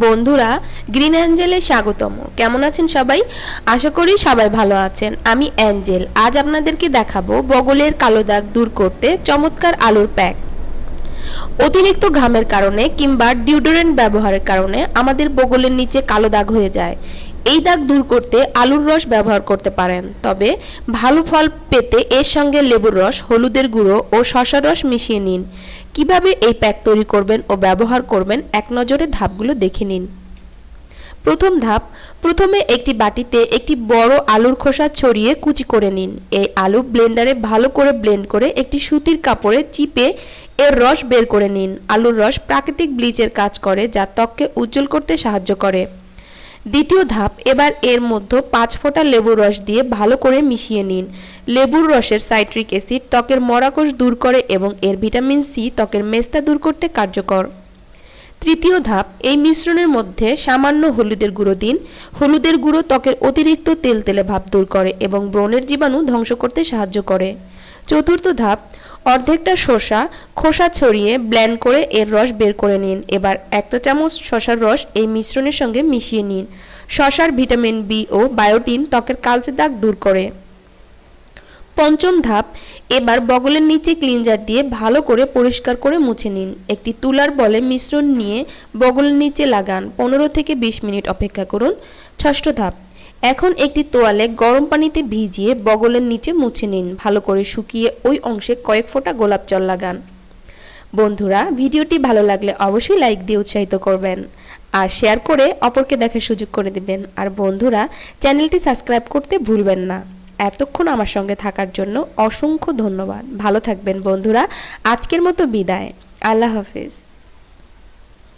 বন্ধুরা, গ্রিন অ্যাঞ্জেলে স্বাগতম। কেমন আছেন সবাই? আশা করি সবাই ভালো আছেন। আমি অ্যাঞ্জেল। আজ আপনাদেরকে দেখাবো বগলের কালো দাগ দূর করতে চমৎকার আলুর প্যাক। অতিরিক্ত ঘামের কারণে কিংবা ডিউডোরেন্ট ব্যবহারের কারণে আমাদের বগলের নিচে কালো দাগ হয়ে যায়। এই দাগ দূর করতে আলুর রস ব্যবহার করতে পারেন। তবে ভালো ফল পেতে এর সঙ্গে লেবুর রস, হলুদের গুঁড়ো ও শশার রস মিশিয়ে নিন। কীভাবে এই প্যাক তৈরি করবেন ও ব্যবহার করবেন এক নজরে ধাপগুলো দেখে নিন। প্রথম ধাপ, প্রথমে একটি বাটিতে একটি বড় আলুর খোসা ছড়িয়ে কুচি করে নিন। এই আলু ব্লেন্ডারে ভালো করে ব্লেন্ড করে একটি সুতির কাপড়ে চিপে এর রস বের করে নিন। আলুর রস প্রাকৃতিক ব্লিচের কাজ করে, যা ত্বককে উজ্জ্বল করতে সাহায্য করে। দ্বিতীয় ধাপ, এবার এর মধ্যে পাঁচ ফোঁটা লেবুর রস দিয়ে ভালো করে মিশিয়ে নিন। লেবুর রসের সাইট্রিক অ্যাসিড ত্বকের মরাকোষ দূর করে এবং এর ভিটামিন সি ত্বকের মেস্তা দূর করতে কার্যকর। তৃতীয় ধাপ, এই মিশ্রণের মধ্যে সামান্য হলুদের গুঁড়ো দিন। হলুদের গুঁড়ো ত্বকের অতিরিক্ত তেল তেলে ভাব দূর করে এবং ব্রণের জীবাণু ধ্বংস করতে সাহায্য করে। চতুর্থ ধাপ, অর্ধেকটা শসা, খোসা ছড়িয়ে ব্ল্যান্ড করে এর রস বের করে নিন। এবার এক চা চামচ শসার রস এই মিশ্রণের সঙ্গে মিশিয়ে নিন। শসার ভিটামিন বি ও বায়োটিন ত্বকের কালচে দাগ দূর করে। পঞ্চম ধাপ, এবার বগলের নিচে ক্লিনজার দিয়ে ভালো করে পরিষ্কার করে মুছে নিন। একটি তুলার বলে মিশ্রণ নিয়ে বগলের নিচে লাগান। পনেরো থেকে বিশ মিনিট অপেক্ষা করুন। ষষ্ঠ ধাপ এখন একটি তোয়ালে গরম পানিতে ভিজিয়ে বগলের নিচে মুছে নিন। ভালো করে শুকিয়ে ওই অংশে কয়েক ফোঁটা গোলাপ জল লাগান। বন্ধুরা, ভিডিওটি ভালো লাগলে অবশ্যই লাইক দিয়ে উৎসাহিত করবেন আর শেয়ার করে অপরকে দেখার সুযোগ করে দিবেন। আর বন্ধুরা, চ্যানেলটি সাবস্ক্রাইব করতে ভুলবেন না। এতক্ষণ আমার সঙ্গে থাকার জন্য অসংখ্য ধন্যবাদ। ভালো থাকবেন বন্ধুরা। আজকের মতো বিদায়। আল্লাহ হাফেজ।